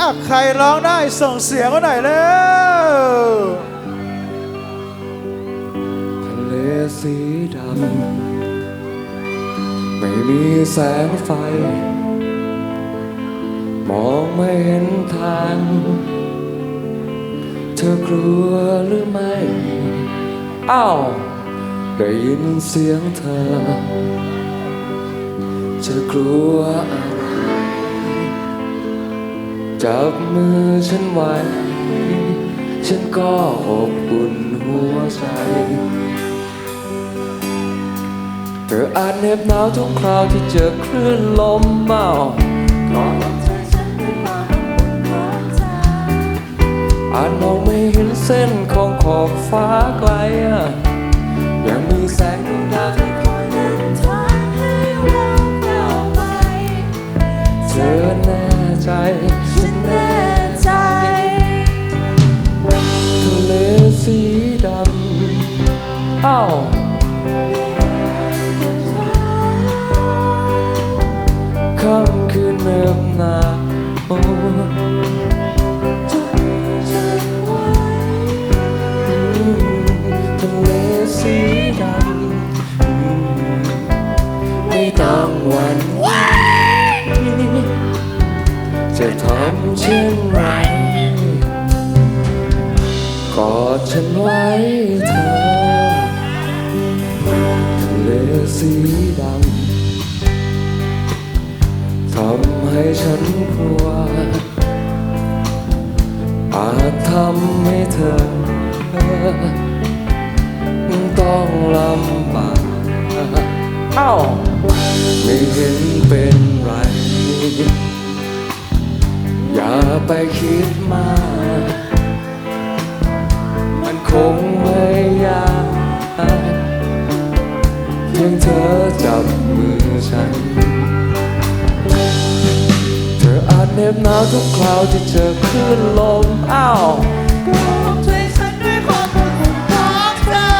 อะใครร้องได้ส่งเสียงมาหน่อยแล้วทะเลสีดำไม่มีแสงไฟ มองไม่เห็นทาง เธอกลัวหรือไม่ อ้าว ได้ยินเสียงเธอจะกลัวอะไร จับมือฉันไว้ ฉันก็อบอุ่นหัวใจเธออาจเหน็บหนาวทุกคราวที่เจอคลื่นลมเมาอาจมองไม่เห็นเส้นของขอบฟ้าไกลาวค่ำคืนเนิบหนาวจะมีฉันไว้ทะเลสีดำไม่ต้องวันจะทำเช่นไรกอดฉันไว้เธอ สีดำทำให้ฉันกลัว อาจทำให้เธอ ต้องลำบากเอ้าไม่เห็นเป็นไร อย่าไปคิดมาก มันคงไม่ งเธอจับมือฉัน เธออาจเหน็บหนาวทุกคราวที่เจอคลื่นลมอ้าวช่วยฉันด้วยความอบอุ่นของเธอ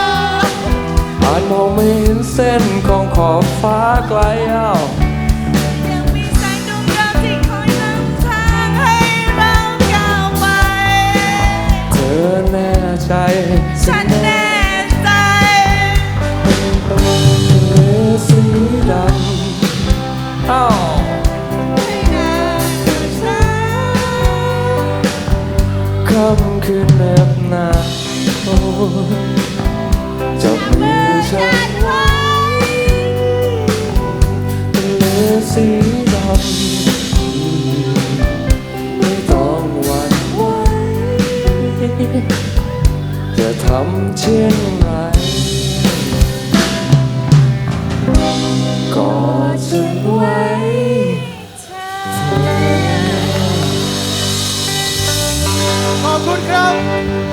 อาจมองไม่เห็นเส้นของขอบฟ้าไกลอ้าวยังมีแสงดวงดาวที่คอยนำทางให้เราก้าวไปเธอแน่ใจฉันแน่ใจ คืนเนิบหนาวจับมือฉันไว้ทะเลสีดำไม่ต้องหวั่นไหวจะทำเช่นไร por.